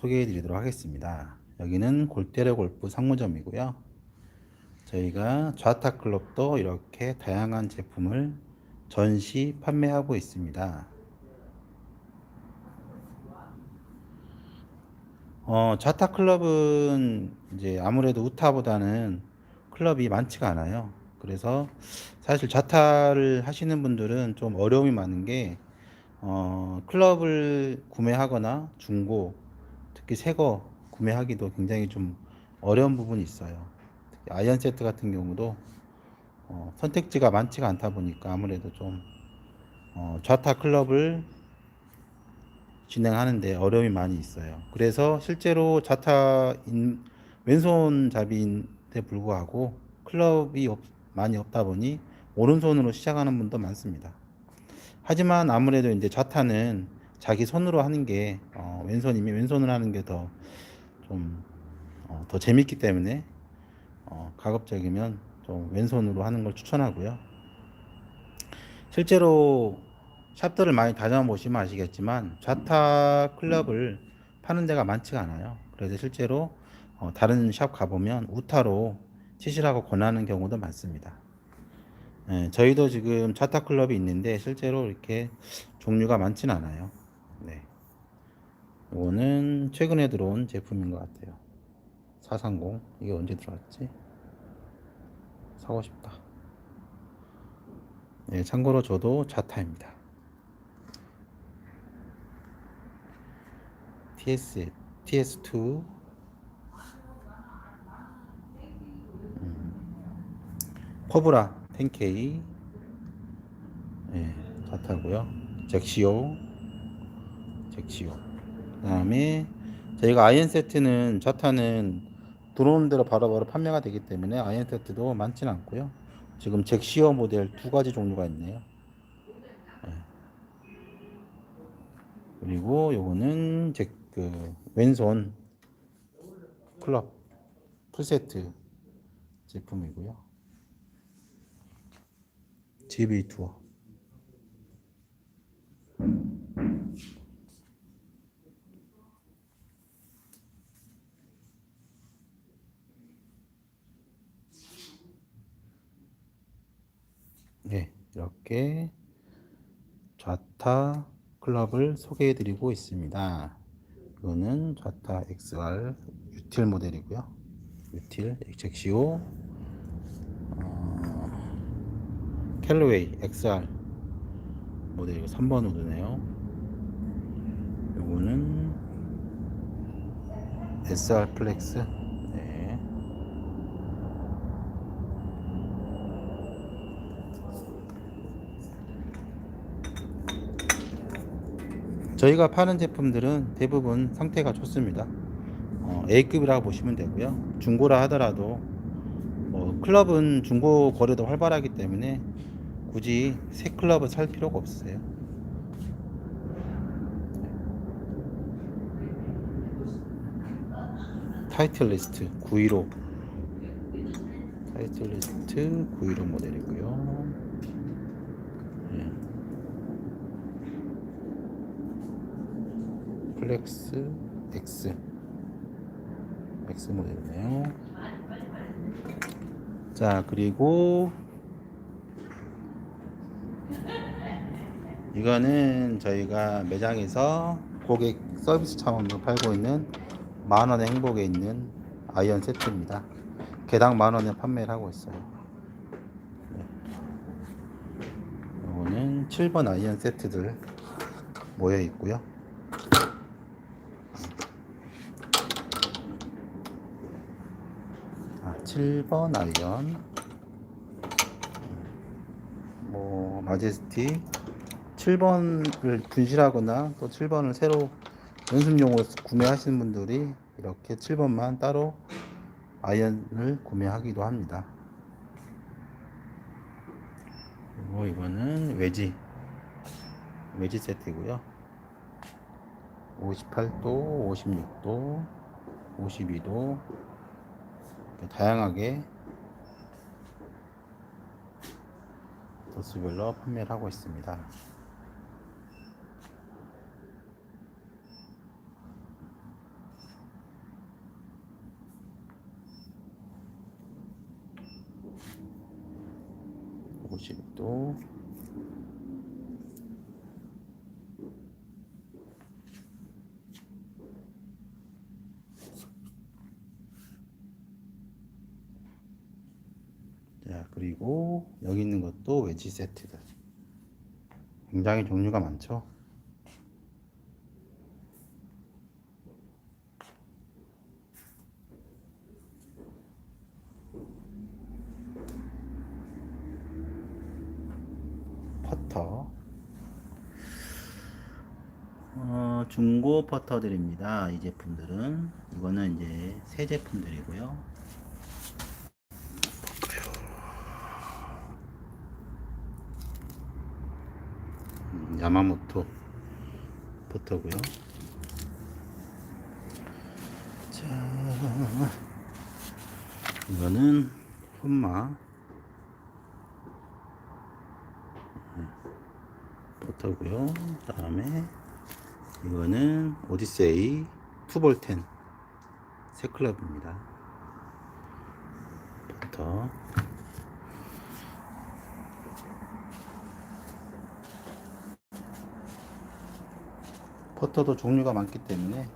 소개해 드리도록 하겠습니다. 여기는 골테레 골프 상무점이고요. 저희가 좌타 클럽도 이렇게 다양한 제품을 전시 판매하고 있습니다. 어, 좌타 클럽은 이제 아무래도 우타보다는 클럽이 많지가 않아요. 그래서 사실 좌타를 하시는 분들은 좀 어려움이 많은 게 어, 클럽을 구매하거나 중고, 특히 새 거 구매하기도 굉장히 좀 어려운 부분이 있어요. 특히 아이언 세트 같은 경우도 어, 선택지가 많지가 않다 보니까 아무래도 좀 어, 좌타 클럽을 진행하는데 어려움이 많이 있어요. 그래서 실제로 좌타 인, 왼손잡이인데 불구하고 클럽이 없- 많이 없다 보니 오른손으로 시작하는 분도 많습니다. 하지만 아무래도 이제 좌타는 자기 손으로 하는 게 어, 왼손이면 왼손으로 하는 게 더좀 어, 더 재밌기 때문에 어, 가급적이면 좀 왼손으로 하는 걸 추천하고요. 실제로 샵들을 많이 다녀 보시면 아시겠지만 좌타 클럽을 파는 데가 많지가 않아요. 그래서 실제로 어, 다른 샵 가보면 우타로 치시라고 권하는 경우도 많습니다. 예, 저희도 지금 좌타 클럽이 있는데 실제로 이렇게 종류가 많진 않아요. 네. 이거는 최근에 들어온 제품인 것 같아요. 430 이게 언제 들어왔지? 사고 싶다. 네, 참고로 저도 좌타입니다. TS, TS2 코브라 10K 예, 좌타고요. 잭시오 잭시오 그 다음에 저희가 아이언 세트는 좌타는 들어오는 대로 바로바로 판매가 되기 때문에 아이언 세트도 많지는 않고요. 지금 잭시오 모델 두 가지 종류가 있네요. 예. 그리고 요거는 제그 왼손 클럽 풀세트 제품이고요. GB 투어. 네, 이렇게 좌타 클럽을 소개해 드리고 있습니다. 이거는 좌타 XR 유틸 모델이고요. 유틸 잭시오 어, 캘로웨이 XR 모델이고 3번 우드네요. 요거는 SR 플렉스 네. 저희가 파는 제품들은 대부분 상태가 좋습니다. 어, A급이라고 보시면 되고요. 중고라 하더라도 뭐 클럽은 중고 거래도 활발하기 때문에 굳이 새 클럽을 살 필요가 없어요. 타이틀 리스트 915 타이틀 리스트 915 모델이고요. 예. 플렉스 X X 모델이네요. 자 그리고 이거는 저희가 매장에서 고객 서비스 차원으로 팔고 있는 만원의 행복에 있는 아이언 세트입니다. 개당 만원에 판매를 하고 있어요. 네. 이거는 7번 아이언 세트들 모여 있고요. 아, 7번 아이언 뭐 마제스티 7번을 분실하거나 또 7번을 새로 연습용으로 구매하시는 분들이 이렇게 7번만 따로 아이언을 구매하기도 합니다. 그리고 이거는 외지 외지 세트고요. 58도, 56도, 52도 이렇게 다양하게 도수별로 판매를 하고 있습니다. 보시고 그리고 여기 있는 것도 웨지 세트들. 굉장히 종류가 많죠? 퍼터. 어, 중고 퍼터들입니다 이 제품들은. 이거는 이제 새 제품들이고요 야마모토 버터고요. 자, 이거는 혼마 버터고요. 그 다음에 이거는 오디세이 투볼텐 새 클럽입니다. 버터. 퍼터도 종류가 많기 때문에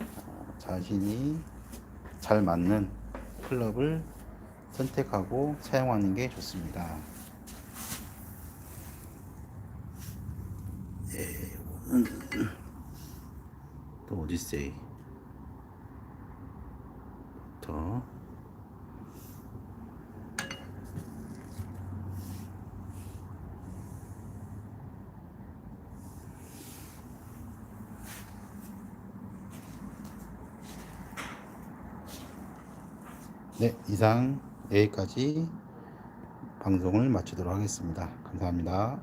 어, 자신이 잘 맞는 클럽을 선택하고 사용하는 게 좋습니다. 예, 또 오디세이 퍼터 네, 이상 여기까지 방송을 마치도록 하겠습니다. 감사합니다.